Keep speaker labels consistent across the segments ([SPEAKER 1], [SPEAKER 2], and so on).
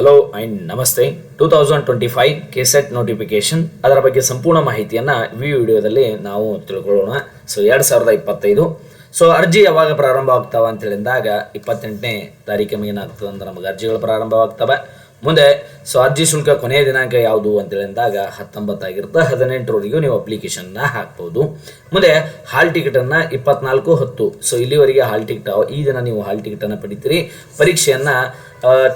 [SPEAKER 1] Hello and ನಮಸ್ತೆ two thousand twenty five KSET notification ಅದರ ಬಗ್ಗೆ ಸಂಪೂರ್ಣ ಮಾಹಿತಿಯನ್ನು ಈ ವಿಡಿಯೋದಲ್ಲಿ ನಾವು ತಿಳ್ಕೊಳ್ಳೋಣ. ಸೊ ಎರಡು ಸಾವಿರದ ಇಪ್ಪತ್ತೈದು. ಸೊ ಅರ್ಜಿ ಯಾವಾಗ ಪ್ರಾರಂಭ ಆಗ್ತಾವ ಅಂತ ಹೇಳಿದಾಗ ಇಪ್ಪತ್ತೆಂಟನೇ ತಾರೀಕಿಗೆ ಏನಾಗ್ತದೆ ಅಂದ್ರೆ ನಮಗೆ ಅರ್ಜಿಗಳು ಪ್ರಾರಂಭವಾಗ್ತವೆ ಮುಂದೆ ಸೊ ಅರ್ಜಿ ಶುಲ್ಕ ಕೊನೆಯ ದಿನಾಂಕ ಯಾವುದು ಅಂತ ಹೇಳಿದಾಗ ಹತ್ತೊಂಬತ್ತಾಗಿರುತ್ತೆ ಹದಿನೆಂಟರವರೆಗೂ ನೀವು ಅಪ್ಲಿಕೇಶನ್ನ ಹಾಕ್ಬೋದು. ಮುಂದೆ, ಹಾಲ್ ಟಿಕೆಟನ್ನು ಇಪ್ಪತ್ನಾಲ್ಕು ಹತ್ತು. ಸೊ ಇಲ್ಲಿವರೆಗೆ ಹಾಲ್ ಟಿಕೆಟ್ ಈ ದಿನ ನೀವು ಹಾಲ್ ಟಿಕೆಟನ್ನು ಪಡಿತೀರಿ. ಪರೀಕ್ಷೆಯನ್ನು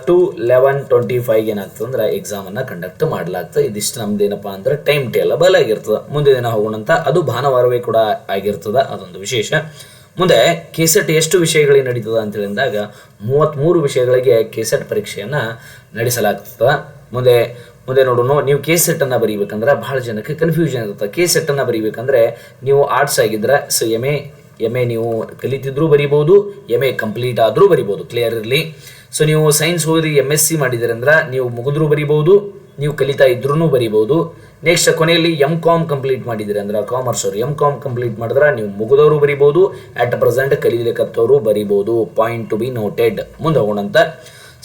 [SPEAKER 1] ಟು ಲೆವೆನ್ ಟ್ವೆಂಟಿ ಫೈವ್ ಏನಾಗ್ತದೆ ಅಂದ್ರೆ ಎಕ್ಸಾಮನ್ನು ಕಂಡಕ್ಟ್ ಮಾಡಲಾಗ್ತದೆ. ಇದಿಷ್ಟು ನಮ್ದು ಏನಪ್ಪ ಅಂದ್ರೆ ಟೈಮ್ ಟೇಬಲ್ ಆಗಿರ್ತದೆ ಮುಂದೆ ದಿನ ಹೋಗೋಣಂತ ಅದು ಭಾನುವಾರವೇ ಕೂಡ ಆಗಿರ್ತದೆ, ಅದೊಂದು ವಿಶೇಷ. ಮುಂದೆ ಕೆಸೆಟ್ ಎಷ್ಟು ವಿಷಯಗಳಿಗೆ ನಡೀತದೆ ಅಂತ ಹೇಳಿದಾಗ ಮೂವತ್ತ್ಮೂರು ವಿಷಯಗಳಿಗೆ ಕೆಸೆಟ್ ಪರೀಕ್ಷೆಯನ್ನು ನಡೆಸಲಾಗ್ತದೆ. ಮುಂದೆ ಮುಂದೆ ನೋಡೋಣ ನೀವು ಕೆ ಸೆಟ್ಟನ್ನು ಬರೀಬೇಕಂದ್ರೆ ಭಾಳ ಜನಕ್ಕೆ ಕನ್ಫ್ಯೂಷನ್ ಇರುತ್ತೆ. ಕೆ ಸೆಟ್ಟನ್ನು ಬರೀಬೇಕಂದ್ರೆ ನೀವು ಆರ್ಟ್ಸ್ ಆಗಿದ್ರೆ so M A M A ನೀವು ಕಲಿತಿದ್ರೂ ಬರಿಬೋದು ಎಂ ಎ ಕಂಪ್ಲೀಟ್ ಆದರೂ ಬರಿಬೋದು ಕ್ಲಿಯರ್ ಇರಲಿ. ಸೊ ನೀವು ಸೈನ್ಸ್ ಓದಿ ಎಂ ಎಸ್ ಸಿ ಮಾಡಿದಿರಂದ್ರೆ ನೀವು ಮುಗಿದ್ರೂ ಬರಿಬೋದು, ನೀವು ಕಲಿತಾ ಇದ್ರೂ ಬರಿಬೋದು. ನೆಕ್ಸ್ಟ್ ಕೊನೆಯಲ್ಲಿ ಎಂ ಕಾಮ್ ಕಂಪ್ಲೀಟ್ ಮಾಡಿದಿರಿ ಅಂದ್ರೆ ಕಾಮರ್ಸ್ ಅವರು ಎಂ ಕಾಮ್ ಕಂಪ್ಲೀಟ್ ಮಾಡಿದ್ರೆ ನೀವು ಮುಗಿದವರು ಬರಿಬೋದು ಅಟ್ ಪ್ರೆಸೆಂಟ್ ಕಲೀಲಿಕ್ಕತ್ತವರು ಬರಿಬೋದು. ಪಾಯಿಂಟ್ ಟು ಬಿ ನೋಟೆಡ್ ಮುಂದೆ ಹೋಗೋಣಂತ.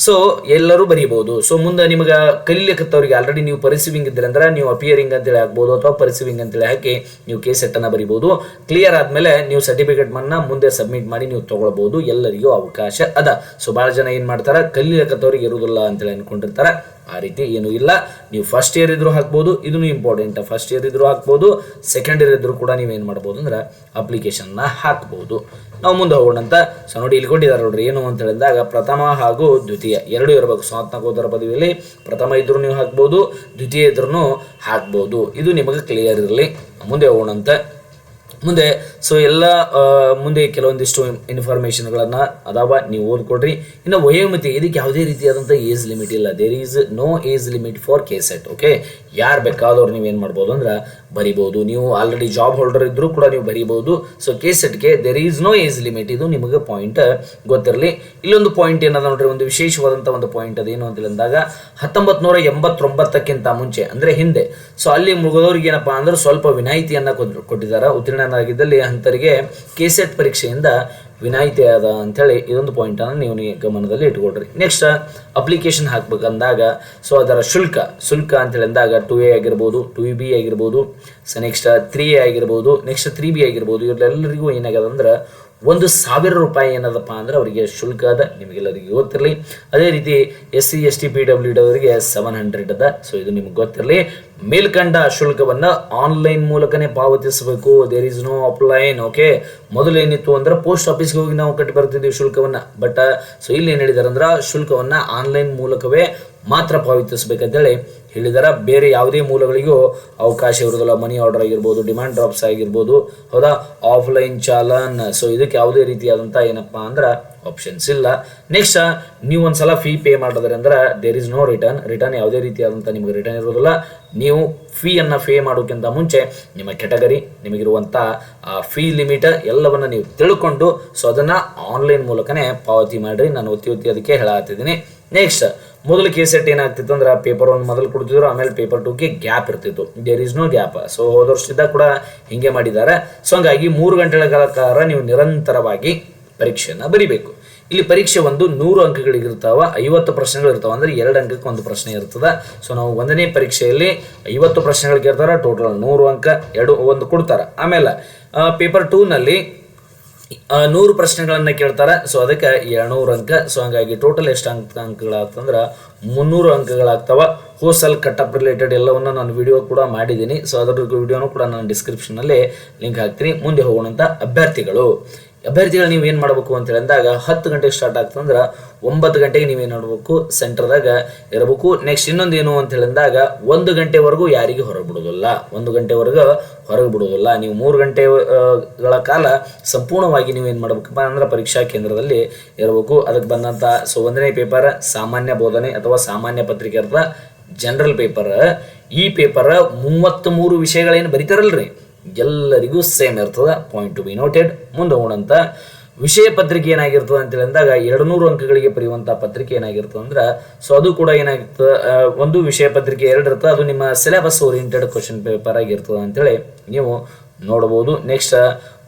[SPEAKER 1] ಸೊ ಎಲ್ಲರೂ ಬರೀಬಹುದು. ಸೊ ಮುಂದೆ ನಿಮಗೆ ಕಲೀಲಿಕ್ಕತ್ತವ್ರಿಗೆ ಆಲ್ರೆಡಿ ನೀವು ಪರಿಸಿವಿಂಗ್ ಇದ್ದೀರ ಅಂದ್ರೆ ನೀವು ಅಪಿಯರಿಂಗ್ ಅಂತೇಳಿ ಹಾಕ್ಬೋದು ಅಥವಾ ಪರಿಸಿವಿಂಗ್ ಅಂತೇಳಿ ಹಾಕಿ ನೀವು ಕೇಸ್ ಸೆಟ್ಟನ್ನು ಬರಿಬೋದು ಕ್ಲಿಯರ್ ಆದಮೇಲೆ ನೀವು ಸರ್ಟಿಫಿಕೇಟ್ ಮನ್ನ ಮುಂದೆ ಸಬ್ಮಿಟ್ ಮಾಡಿ ನೀವು ತೊಗೊಳ್ಬೋದು ಎಲ್ಲರಿಗೂ ಅವಕಾಶ ಅದ. ಸೊ ಭಾಳ ಜನ ಏನು ಮಾಡ್ತಾರೆ? ಕಲೀಲಿಕ್ಕತ್ತವ್ರಿಗೆ ಇರುವುದಿಲ್ಲ ಅಂತೇಳಿ ಅನ್ಕೊಂಡಿರ್ತಾರೆ. ಆ ರೀತಿ ಏನೂ ಇಲ್ಲ. ನೀವು ಫಸ್ಟ್ ಇಯರ್ ಇದ್ರೂ ಹಾಕ್ಬೋದು ಇದನ್ನು ಇಂಪಾರ್ಟೆಂಟ್ ಫಸ್ಟ್ ಇಯರ್ ಇದ್ರೂ ಹಾಕ್ಬೋದು ಸೆಕೆಂಡ್ ಇಯರ್ ಇದ್ರೂ ಕೂಡ ನೀವೇನು ಮಾಡ್ಬೋದು ಅಂದ್ರೆ ಅಪ್ಲಿಕೇಶನ್ನ ಹಾಕ್ಬೋದು. ನಾವು ಮುಂದೆ ಹೋಗೋಣಂತ. ಸೊ ನೋಡಿ ಇಲ್ಲಿ ಕೊಟ್ಟಿದ್ದಾರೆ ನೋಡ್ರಿ, ಏನು ಅಂತ ಹೇಳಿದಾಗ ಪ್ರಥಮ ಹಾಗೂ ದ್ವಿತೀಯ. ಎರಡು ಇರಬೇಕು. ಸ್ನಾತಕೋತ್ತರ ಪದವಿಯಲ್ಲಿ ಪ್ರಥಮ ಇದ್ರೂ ನೀವು ಹಾಕ್ಬೋದು, ದ್ವಿತೀಯ ಇದ್ರೂ ಹಾಕ್ಬೋದು. ಇದು ನಿಮಗೆ ಕ್ಲಿಯರ್ ಇರಲಿ. ಮುಂದೆ ಹೋಗೋಣಂತ. ಮುಂದೆ ಸೊ ಎಲ್ಲ ಮುಂದೆ ಕೆಲವೊಂದಿಷ್ಟು ಇನ್ಫಾರ್ಮೇಷನ್ಗಳನ್ನು ಅದಾವ, ನೀವು ಓದ್ಕೊಡ್ರಿ ಇನ್ನು ವಯೋಮಿತಿ, ಇದಕ್ಕೆ ಯಾವುದೇ ರೀತಿಯಾದಂಥ ಏಜ್ ಲಿಮಿಟ್ ಇಲ್ಲ. There is no age limit for KSET okay ಯಾರು ಬೇಕಾದವ್ರು ಏನು ಮಾಡ್ಬೋದು ಅಂದ್ರೆ ಬರಿಬೋದು. ನೀವು ಆಲ್ರೆಡಿ ಜಾಬ್ ಹೋಲ್ಡರ್ ಇದ್ದರೂ ಕೂಡ ನೀವು ಬರಿಬೋದು. So ಕೇಸೆಟ್ಗೆ there is no age limit ಇದು ನಿಮಗೆ ಪಾಯಿಂಟ್ ಗೊತ್ತಿರಲಿ. ಇಲ್ಲೊಂದು ಪಾಯಿಂಟ್ ಏನದ ನೋಡ್ರಿ, ಒಂದು ವಿಶೇಷವಾದಂಥ ಒಂದು ಪಾಯಿಂಟ್ ಅದೇನು ಅಂತ ಅಂದಾಗ ಹತ್ತೊಂಬತ್ತು ನೂರ ಎಂಬತ್ತೊಂಬತ್ತಕ್ಕಿಂತ ಮುಂಚೆ, ಅಂದರೆ ಹಿಂದೆ. ಸೊ ಅಲ್ಲಿ ಮುಗಿದವ್ರಿಗೆ ಏನಪ್ಪಾ ಅಂದ್ರೆ ಸ್ವಲ್ಪ ವಿನಾಯಿತಿಯನ್ನು ಕೊಟ್ಟಿದ್ದಾರೆ ಕೊಟ್ಟಿದ್ದಾರೆ ಉತ್ತೀರ್ಣನಾಗಿದ್ದಲ್ಲಿ ಕೆ ಕೆಸೆಟ್ ಪರೀಕ್ಷೆಯಿಂದ ವಿನಾಯಿತಿ ಅದ ಅಂಥೇಳಿ ಇದೊಂದು ಪಾಯಿಂಟನ್ನು ನೀವು ಗಮನದಲ್ಲಿ ಇಟ್ಕೊಳ್ರಿ ನೆಕ್ಸ್ಟ್ ಅಪ್ಲಿಕೇಶನ್ ಹಾಕ್ಬೇಕಂದಾಗ ಸೊ ಅದರ ಶುಲ್ಕ ಶುಲ್ಕ ಅಂತೇಳಿ ಅಂದಾಗ ಟು ಎ ಆಗಿರ್ಬೋದು ಟು ಬಿ ಆಗಿರ್ಬೋದು ಸೊ ನೆಕ್ಸ್ಟ್ ತ್ರೀ ಎ ಆಗಿರ್ಬೋದು ನೆಕ್ಸ್ಟ್ ತ್ರೀ ಬಿ ಆಗಿರ್ಬೋದು ಇವರೆಲ್ಲರಿಗೂ ಏನಾಗ್ಯದ ಅಂದ್ರೆ ಒಂದು ಸಾವಿರ ರೂಪಾಯಿ ಏನದಪ್ಪ ಅಂದ್ರೆ ಅವರಿಗೆ ಶುಲ್ಕ ಅದ ನಿಮಗೆಲ್ಲರಿಗೂ ಗೊತ್ತಿರಲಿ. ಅದೇ ರೀತಿ S C, S T, P W D ಅವರಿಗೆ ಸೆವೆನ್ ಹಂಡ್ರೆಡ್ ಅದ ಸೊ ಇದು ನಿಮ್ಗೆ ಗೊತ್ತಿರಲಿ. ಮೇಲ್ಕಂಡ ಶುಲ್ಕವನ್ನು ಆನ್ಲೈನ್ ಮೂಲಕನೇ ಪಾವತಿಸಬೇಕು. There is no offline okay ಮೊದಲು ಏನಿತ್ತು ಅಂದ್ರೆ ಪೋಸ್ಟ್ ಆಫೀಸ್ಗೆ ಹೋಗಿ ನಾವು ಕಟ್ಟಿ ಬರ್ತಿದ್ವಿ ಶುಲ್ಕವನ್ನು. ಬಟ್ ಸೊ ಇಲ್ಲಿ ಏನು ಹೇಳಿದಾರೆ ಅಂದ್ರೆ ಶುಲ್ಕವನ್ನು ಆನ್ಲೈನ್ ಮೂಲಕವೇ ಮಾತ್ರ ಪಾವತಿಸಬೇಕಂತೇಳಿ ಹೇಳಿದ್ದಾರೆ. ಬೇರೆ ಯಾವುದೇ ಮೂಲಗಳಿಗೂ ಅವಕಾಶ ಇರೋದಿಲ್ಲ ಮನಿ ಆರ್ಡರ್ ಆಗಿರ್ಬೋದು, ಡಿಮ್ಯಾಂಡ್ ಡ್ರಾಪ್ಸ್ ಆಗಿರ್ಬೋದು, ಹೌದಾ? ಆಫ್ಲೈನ್ ಚಾಲನ್. ಸೊ ಇದಕ್ಕೆ ಯಾವುದೇ ರೀತಿಯಾದಂಥ ಏನಪ್ಪ ಅಂದ್ರೆ ಆಪ್ಷನ್ಸ್ ಇಲ್ಲ. ನೆಕ್ಸ್ಟ್ ನೀವು ಒಂದ್ಸಲ ಫೀ ಪೇ ಮಾಡಿದ್ರೆ ಅಂದ್ರೆ there is no return return ಯಾವುದೇ ರೀತಿಯಾದಂಥ ನಿಮಗೆ ರಿಟರ್ನ್ ಇರೋದಿಲ್ಲ ನೀವು ಫೀಯನ್ನು ಪೇ ಮಾಡೋಕ್ಕಿಂತ ಮುಂಚೆ ನಿಮ್ಮ ಕೆಟಗರಿ ನಿಮಗಿರುವಂಥ ಫೀ ಲಿಮಿಟ್ ಎಲ್ಲವನ್ನು ನೀವು ತಿಳ್ಕೊಂಡು, ಸೊ, ಅದನ್ನು ಆನ್ಲೈನ್ ಮೂಲಕನೇ ಪಾವತಿ ಮಾಡಿರಿ. ನಾನು ಒತ್ತಿ ಒತ್ತಿ ಅದಕ್ಕೆ ಹೇಳತ್ತಿದ್ದೀನಿ ನೆಕ್ಸ್ಟ್ ಮೊದಲು ಕೇಸೆಟ್ ಏನಾಗ್ತಿತ್ತು ಅಂದ್ರೆ ಪೇಪರ್ ಒನ್ ಮೊದಲು ಕೊಡ್ತಿದ್ರು, ಆಮೇಲೆ ಪೇಪರ್ ಟೂಗೆ ಗ್ಯಾಪ್ ಇರ್ತಿತ್ತು. There is no gap so ಹೋದ ವರ್ಷದಿಂದ ಕೂಡ ಹಿಂಗೆ ಮಾಡಿದ್ದಾರೆ. ಸೊ ಹಂಗಾಗಿ ಮೂರು ಗಂಟೆಗಳ ಕಾಲ ನೀವು ನಿರಂತರವಾಗಿ ಪರೀಕ್ಷೆಯನ್ನು ಬರಿಬೇಕು. ಇಲ್ಲಿ ಪರೀಕ್ಷೆ ಒಂದು ನೂರು ಅಂಕಗಳಿಗಿರ್ತಾವ ಐವತ್ತು ಪ್ರಶ್ನೆಗಳು ಇರ್ತಾವ. ಅಂದ್ರೆ ಎರಡು ಅಂಕಕ್ಕೆ ಒಂದು ಪ್ರಶ್ನೆ ಇರ್ತದೆ. ಸೊ ನಾವು ಒಂದನೇ ಪರೀಕ್ಷೆಯಲ್ಲಿ ಐವತ್ತು ಪ್ರಶ್ನೆಗಳಿಗೆ ಕೇಳ್ತಾರೆ ಟೋಟಲ್ ನೂರು ಅಂಕ ಎರಡು ಒಂದು ಕೊಡ್ತಾರೆ. ಆಮೇಲೆ ಪೇಪರ್ ಟೂನಲ್ಲಿ ನೂರು ಪ್ರಶ್ನೆಗಳನ್ನು ಕೇಳ್ತಾರೆ. ಸೊ ಅದಕ್ಕೆ ಎರಡ್ನೂರು ಅಂಕ. ಸೊ ಹಂಗಾಗಿ ಟೋಟಲ್ ಎಷ್ಟು ಅಂಕ, ಅಂಕಗಳಾಗ್ತಂದ್ರೆ ಮುನ್ನೂರು ಅಂಕಗಳಾಗ್ತವೆ. ಹೋಸಲ್ ಕಟಪ್ ರಿಲೇಟೆಡ್ ಎಲ್ಲವನ್ನು ನಾನು ವಿಡಿಯೋ ಕೂಡ ಮಾಡಿದ್ದೀನಿ. ಸೊ ಅದರ ವಿಡಿಯೋನು ಕೂಡ ನಾನು ಡಿಸ್ಕ್ರಿಪ್ಷನ್ನಲ್ಲಿ ಲಿಂಕ್ ಹಾಕ್ತೀನಿ. ಮುಂದೆ ಹೋಗೋಣಂಥ ಅಭ್ಯರ್ಥಿಗಳು. ಅಭ್ಯರ್ಥಿಗಳು ನೀವು ಏನು ಮಾಡಬೇಕು ಅಂತ ಹೇಳಿದಾಗ ಹತ್ತು ಗಂಟೆಗೆ ಸ್ಟಾರ್ಟ್ ಆಗ್ತಂದ್ರೆ ಒಂಬತ್ತು ಗಂಟೆಗೆ ನೀವು ಏನು ಮಾಡಬೇಕು? ಸೆಂಟರ್ದಾಗ ಇರಬೇಕು. ನೆಕ್ಸ್ಟ್ ಇನ್ನೊಂದು ಏನು ಅಂತ ಹೇಳಿದಾಗ ಒಂದು ಗಂಟೆವರೆಗೂ ಯಾರಿಗೂ ಹೊರಗೆ ಬಿಡೋದಿಲ್ಲ ಒಂದು ಗಂಟೆವರೆಗೂ ಹೊರಗೆ ಬಿಡೋದಿಲ್ಲ ನೀವು ಮೂರು ಗಂಟೆಗಳ ಕಾಲ ಸಂಪೂರ್ಣವಾಗಿ ನೀವು ಏನು ಮಾಡಬೇಕಪ್ಪ ಅಂದ್ರೆ ಪರೀಕ್ಷಾ ಕೇಂದ್ರದಲ್ಲಿ ಇರಬೇಕು. ಅದಕ್ಕೆ ಬಂದಂಥ ಸೊ ಒಂದನೇ ಪೇಪರ್ ಸಾಮಾನ್ಯ ಬೋಧನೆ ಅಥವಾ ಸಾಮಾನ್ಯ ಪತ್ರಿಕೆ ಜನರಲ್ ಪೇಪರ್ ಈ ಪೇಪರ್ ಮೂವತ್ತ್ಮೂರು ವಿಷಯಗಳೇನು ಬರೀತಾರಲ್ರಿ? ಎಲ್ಲರಿಗೂ ಸೇಮ್ ಇರ್ತದೆ. ಪಾಯಿಂಟ್ ಟು ಬಿ ನೋಟೆಡ್ ಮುಂದೆ ಹೋಗೋಣಂತ. ವಿಷಯ ಪತ್ರಿಕೆ ಏನಾಗಿರ್ತದೆ ಅಂತೇಳಿ ಅಂದಾಗ ಎರಡು ನೂರು ಅಂಕಗಳಿಗೆ ಬರೆಯುವಂಥ ಪತ್ರಿಕೆ ಏನಾಗಿರ್ತದೆ ಅಂದ್ರೆ ಸೊ ಅದು ಕೂಡ ಏನಾಗಿರ್ತದೆ ಒಂದು ವಿಷಯ ಪತ್ರಿಕೆ ಎರಡು ಇರ್ತದೆ. ಅದು ನಿಮ್ಮ ಸಿಲೆಬಸ್ ಓರಿಯೆಂಟೆಡ್ ಕ್ವಶನ್ ಪೇಪರ್ ಆಗಿರ್ತದೆ ಅಂತೇಳಿ ನೀವು ನೋಡ್ಬೋದು ನೆಕ್ಸ್ಟ್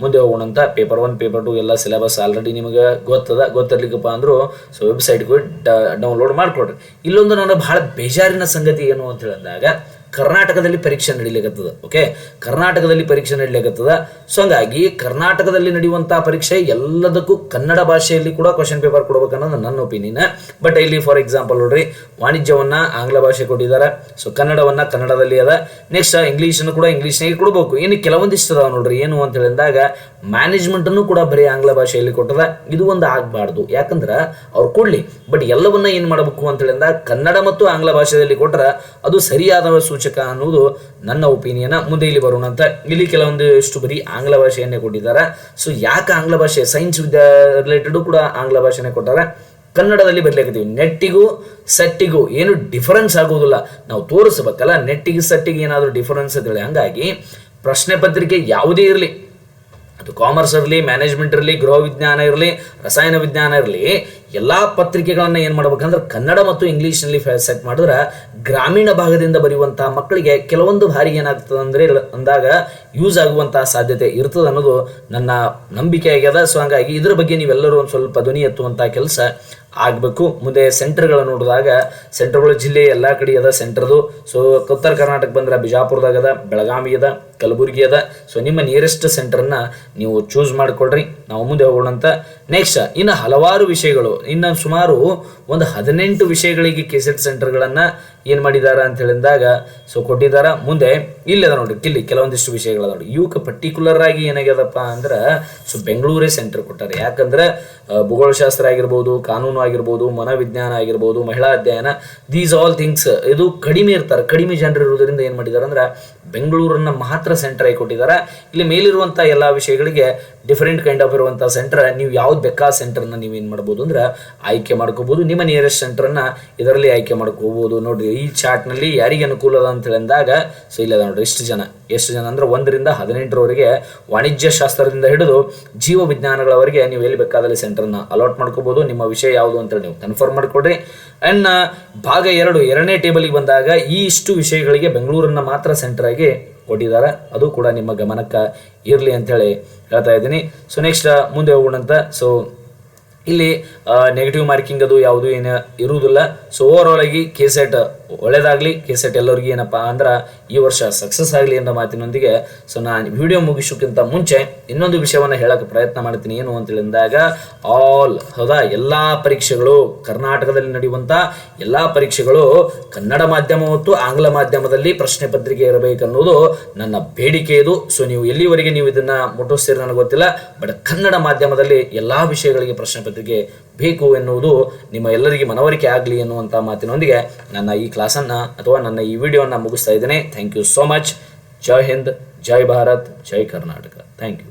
[SPEAKER 1] ಮುಂದೆ ಹೋಗೋಣಂತ. ಪೇಪರ್ ಒನ್ ಪೇಪರ್ ಟು ಎಲ್ಲ ಸಿಲೆಬಸ್ ಆಲ್ರೆಡಿ ನಿಮಗೆ ಗೊತ್ತದ. ಗೊತ್ತಿರ್ಲಿಕ್ಕಪ್ಪ ಅಂದ್ರು ಸೊ ವೆಬ್ಸೈಟ್ಗೆ ಡೌನ್ಲೋಡ್ ಮಾಡ್ಕೊಡ್ರಿ ಇಲ್ಲೊಂದು ನನಗೆ ಭಾಳ ಬೇಜಾರಿನ ಸಂಗತಿ ಏನು ಅಂತ ಹೇಳಿದಾಗ ಕರ್ನಾಟಕದಲ್ಲಿ ಪರೀಕ್ಷೆ ನಡೀಲಿಕ್ಕದ ಓಕೆ ಕರ್ನಾಟಕದಲ್ಲಿ ಪರೀಕ್ಷೆ ನಡೀಲಿಕ್ಕದ ಸೊ ಹಂಗಾಗಿ ಕರ್ನಾಟಕದಲ್ಲಿ ನಡೆಯುವಂಥ ಪರೀಕ್ಷೆ ಎಲ್ಲದಕ್ಕೂ ಕನ್ನಡ ಭಾಷೆಯಲ್ಲಿ ಕೂಡ ಕ್ವಶನ್ ಪೇಪರ್ ಕೊಡಬೇಕನ್ನೋದು ನನ್ನ ಒಪಿನಿಯನ್ ಬಟ್ ಇಲ್ಲಿ ಫಾರ್ ಎಕ್ಸಾಂಪಲ್ ನೋಡ್ರಿ, ವಾಣಿಜ್ಯವನ್ನ ಆಂಗ್ಲ ಭಾಷೆ ಕೊಟ್ಟಿದ್ದಾರೆ. ಸೊ ಕನ್ನಡವನ್ನ ಕನ್ನಡದಲ್ಲಿ ಅದ. ನೆಕ್ಸ್ಟ್ ಇಂಗ್ಲೀಷನ್ನು ಕೂಡ ಇಂಗ್ಲೀಷ್ನಾಗೆ ಕೊಡಬೇಕು. ಏನು ಕೆಲವೊಂದಿಷ್ಟು ಅದಾವ ನೋಡ್ರಿ, ಏನು ಅಂತ ಹೇಳಿದಾಗ ಮ್ಯಾನೇಜ್ಮೆಂಟನ್ನು ಕೂಡ ಬರೀ ಆಂಗ್ಲ ಭಾಷೆಯಲ್ಲಿ ಕೊಟ್ಟದ. ಇದು ಒಂದು ಆಗಬಾರ್ದು. ಯಾಕಂದ್ರೆ ಅವ್ರು ಕೊಡಲಿ. ಬಟ್ ಎಲ್ಲವನ್ನ ಏನು ಮಾಡಬೇಕು ಅಂತ ಹೇಳಿದಾಗ ಕನ್ನಡ ಮತ್ತು ಆಂಗ್ಲ ಭಾಷೆಯಲ್ಲಿ ಕೊಟ್ಟರೆ ಅದು ಸರಿಯಾದ ಸೂಚಕ ಅನ್ನೋದು ನನ್ನ ಒಪಿನಿಯನ್ ಮುಂದೆ ಇಲ್ಲಿ ಬರೋಣ ಅಂತ ಇಲ್ಲಿ ಕೆಲವೊಂದಿಷ್ಟು ಬರೀ ಆಂಗ್ಲ ಭಾಷೆಯನ್ನೇ ಕೊಟ್ಟಿದ್ದಾರೆ. ಸೊ ಯಾಕೆ ಆಂಗ್ಲ ಭಾಷೆ? ಸೈನ್ಸ್ ವಿದ್ಯಾ ರಿಲೇಟೆಡ್ ಕೂಡ ಆಂಗ್ಲ ಭಾಷೆನೇ ಕೊಟ್ಟಾರೆ. ಕನ್ನಡದಲ್ಲಿ ಬರಲಿಕ್ಕೀವಿ ನೆಟ್ಟಿಗೂ ಸೆಟ್ಟಿಗೂ ಏನು ಡಿಫರೆನ್ಸ್ ಆಗೋದಿಲ್ಲ. ನಾವು ತೋರಿಸ್ಬೇಕಲ್ಲ, ನೆಟ್ಟಿಗೆ ಸೆಟ್ಟಿಗೆ ಏನಾದರೂ ಡಿಫರೆನ್ಸ್ ಅಂತೇಳಿ ಹಂಗಾಗಿ ಪ್ರಶ್ನೆ ಪತ್ರಿಕೆ ಯಾವುದೇ ಇರಲಿ. ಅದು ಕಾಮರ್ಸ್ ಇರಲಿ ಮ್ಯಾನೇಜ್ಮೆಂಟ್ ಇರಲಿ, ಗೃಹ ವಿಜ್ಞಾನ ಇರಲಿ, ರಸಾಯನ ವಿಜ್ಞಾನ ಇರಲಿ ಎಲ್ಲ ಪತ್ರಿಕೆಗಳನ್ನ ಏನು ಮಾಡ್ಬೇಕಂದ್ರೆ ಕನ್ನಡ ಮತ್ತು ಇಂಗ್ಲೀಷ್ನಲ್ಲಿ ಸೆಟ್ ಮಾಡಿದ್ರೆ ಗ್ರಾಮೀಣ ಭಾಗದಿಂದ ಬರೆಯುವಂಥ ಮಕ್ಕಳಿಗೆ ಕೆಲವೊಂದು ಬಾರಿ ಏನಾಗ್ತದೆ ಅಂದರೆ ಅಂದಾಗ ಯೂಸ್ ಆಗುವಂತಹ ಸಾಧ್ಯತೆ ಇರ್ತದೆ ಅನ್ನೋದು ನನ್ನ ನಂಬಿಕೆ ಆಗ್ಯದ. ಸೊ ಹಂಗಾಗಿ ಇದ್ರ ಬಗ್ಗೆ ನೀವೆಲ್ಲರೂ ಒಂದು ಸ್ವಲ್ಪ ಧ್ವನಿ ಎತ್ತುವಂಥ ಕೆಲಸ ಆಗಬೇಕು. ಮುಂದೆ ಸೆಂಟರ್ಗಳು ನೋಡಿದಾಗ ಸೆಂಟರ್ಗಳು ಜಿಲ್ಲೆ ಎಲ್ಲ ಕಡೆ ಅದ ಸೆಂಟರ್ದು ಸೊ ಉತ್ತರ ಕರ್ನಾಟಕ ಬಂದ್ರೆ ಬಿಜಾಪುರದಾಗ ಅದ, ಬೆಳಗಾವಿ ಅದ, ಕಲಬುರಗಿ ಅದ. ಸೊ ನಿಮ್ಮ ನಿಯರೆಸ್ಟ್ ಸೆಂಟರ್ನ ನೀವು ಚೂಸ್ ಮಾಡಿಕೊಡ್ರಿ ನಾವು ಮುಂದೆ ಹೋಗೋಣಂತ ನೆಕ್ಸ್ಟ್ ಇನ್ನು ಹಲವಾರು ವಿಷಯಗಳು. ಇನ್ನು ಸುಮಾರು ಒಂದು ಹದಿನೆಂಟು ವಿಷಯಗಳಿಗೆ ಕೆಸೆಟ್ ಸೆಂಟರ್ಗಳನ್ನು ಏನು ಮಾಡಿದ್ದಾರೆ ಅಂತ ಹೇಳಿದಾಗ ಸೊ ಕೊಟ್ಟಿದ್ದಾರೆ ಮುಂದೆ ಇಲ್ಲದ ನೋಡ್ರಿ, ಇಲ್ಲಿ ಕೆಲವೊಂದಿಷ್ಟು ವಿಷಯಗಳ ನೋಡಿ ಇವಕ್ಕೆ ಪರ್ಟಿಕ್ಯುಲರ್ ಆಗಿ ಏನಾಗ್ಯದಪ್ಪ ಅಂದ್ರೆ ಸೊ ಬೆಂಗಳೂರೇ ಸೆಂಟರ್ ಕೊಟ್ಟಾರೆ. ಯಾಕಂದ್ರೆ ಭೂಗೋಳಶಾಸ್ತ್ರ ಆಗಿರ್ಬೋದು, ಕಾನೂನು ಆಗಿರ್ಬೋದು, ಮನೋವಿಜ್ಞಾನ ಆಗಿರ್ಬೋದು, ಮಹಿಳಾ ಅಧ್ಯಯನ ದೀಸ್ ಆಲ್ ಥಿಂಗ್ಸ್ ಇದು ಕಡಿಮೆ ಇರ್ತಾರೆ. ಕಡಿಮೆ ಜನರು ಇರೋದ್ರಿಂದ ಏನು ಮಾಡಿದ್ದಾರೆ ಅಂದ್ರೆ, ಬೆಂಗಳೂರನ್ನ ಮಾತ್ರ ಸೆಂಟರ್ ಆಗಿ ಕೊಟ್ಟಿದ್ದಾರೆ ಇಲ್ಲಿ ಮೇಲಿರುವಂಥ ಎಲ್ಲ ವಿಷಯಗಳಿಗೆ ಡಿಫರೆಂಟ್ ಕೈಂಡ್ ಆಫ್ ಇರುವಂಥ ಸೆಂಟರ್ ನೀವು ಯಾವ್ದು ಬೇಕಾ ಸೆಂಟರ್ನ ನೀವು ಏನು ಮಾಡ್ಬೋದು ಅಂದ್ರೆ, ಆಯ್ಕೆ ಮಾಡ್ಕೋಬೋದು. ನಿಮ್ಮ ನಿಯರೆಸ್ಟ್ ಸೆಂಟರ್ನ ಇದರಲ್ಲಿ ಆಯ್ಕೆ ಮಾಡ್ಕೋಬೋದು. ನೋಡ್ರಿ ಈ ಚಾರ್ಟ್ನಲ್ಲಿ ಯಾರಿಗೆ ಅನುಕೂಲ ಅದ ಅಂತ ಹೇಳಿದಾಗ ಸೊ ಇಲ್ಲ ನೋಡ್ರಿ, ಎಷ್ಟು ಜನ? ಎಷ್ಟು ಜನ ಅಂದ್ರೆ ಒಂದರಿಂದ ಹದಿನೆಂಟರವರೆಗೆ ವಾಣಿಜ್ಯ ಶಾಸ್ತ್ರದಿಂದ ಹಿಡಿದು ಜೀವ ವಿಜ್ಞಾನಗಳವರೆಗೆ ನೀವು ಎಲ್ಲಿ ಬೇಕಾದಲ್ಲಿ ಸೆಂಟರ್ನ ಅಲಾಟ್ ಮಾಡ್ಕೋಬೋದು. ನಿಮ್ಮ ವಿಷಯ ಯಾವುದು ಅಂತ ನೀವು ಕನ್ಫರ್ಮ್ ಮಾಡ್ಕೊಡ್ರಿ. ಅಂಡ್ ಭಾಗ ಎರಡು, ಎರಡನೇ ಟೇಬಲಿಗೆ ಬಂದಾಗ ಈ ಇಷ್ಟು ವಿಷಯಗಳಿಗೆ ಬೆಂಗಳೂರನ್ನ ಮಾತ್ರ ಸೆಂಟರ್ ಆಗಿ ಕೊಟ್ಟಿದ್ದಾರೆ. ಅದು ಕೂಡ ನಿಮ್ಮ ಗಮನಕ್ಕೆ ಇರಲಿ ಅಂತೇಳಿ ಹೇಳ್ತಾ ಇದ್ದೀನಿ. ಸೊ ನೆಕ್ಸ್ಟ್ ಮುಂದೆ ಹೋಗೋಣಂತ ಸೊ ಇಲ್ಲಿ ನೆಗೆಟಿವ್ ಮಾರ್ಕಿಂಗ್ ಅದು ಯಾವುದು ಏನು ಇರುವುದಿಲ್ಲ. ಸೊ ಓವರ್ ಆಲ್ ಆಗಿ ಕೆ ಒಳ್ಳೇದಾಗಲಿ ಕೆ ಸೆಟ್ ಎಲ್ಲರಿಗೂ ಏನಪ್ಪ ಅಂದ್ರೆ ಈ ವರ್ಷ ಸಕ್ಸಸ್ ಆಗಲಿ ಎಂಬ ಮಾತಿನೊಂದಿಗೆ ಸೊ ನಾನು ವಿಡಿಯೋ ಮುಗಿಸೋಕ್ಕಿಂತ ಮುಂಚೆ ಇನ್ನೊಂದು ವಿಷಯವನ್ನು ಹೇಳಕ್ಕೆ ಪ್ರಯತ್ನ ಮಾಡ್ತೀನಿ. ಏನು ಅಂತ ಹೇಳಿದಾಗ ಆಲ್ ಹೌದಾ? ಎಲ್ಲ ಪರೀಕ್ಷೆಗಳು ಕರ್ನಾಟಕದಲ್ಲಿ ನಡೆಯುವಂಥ ಎಲ್ಲ ಪರೀಕ್ಷೆಗಳು ಕನ್ನಡ ಮಾಧ್ಯಮ ಮತ್ತು ಆಂಗ್ಲ ಮಾಧ್ಯಮದಲ್ಲಿ ಪ್ರಶ್ನೆ ಪತ್ರಿಕೆ ಇರಬೇಕನ್ನೋದು ನನ್ನ ಬೇಡಿಕೆ ಇದು. ಸೊ ನೀವು ಎಲ್ಲಿವರೆಗೆ ನೀವು ಇದನ್ನು ಮುಟ್ಟಿಸ್ತೀರಿ ನನಗೆ ಗೊತ್ತಿಲ್ಲ. ಬಟ್ ಕನ್ನಡ ಮಾಧ್ಯಮದಲ್ಲಿ ಎಲ್ಲ ವಿಷಯಗಳಿಗೆ ಪ್ರಶ್ನೆ ಪತ್ರಿಕೆ ಬೇಕು ಎನ್ನುವುದು ನಿಮ್ಮ ಎಲ್ಲರಿಗೆ ಮನವರಿಕೆ ಆಗಲಿ ಎನ್ನುವಂಥ ಮಾತಿನೊಂದಿಗೆ ನನ್ನ ಈ ಕ್ಲಾಸನ್ನು ಅಥವಾ ನನ್ನ ಈ ವಿಡಿಯೋನ ಮುಗಿಸ್ತಾ ಇದ್ದೇನೆ. Thank you so much Jai Hind Jai Bharat Jai Karnataka thank you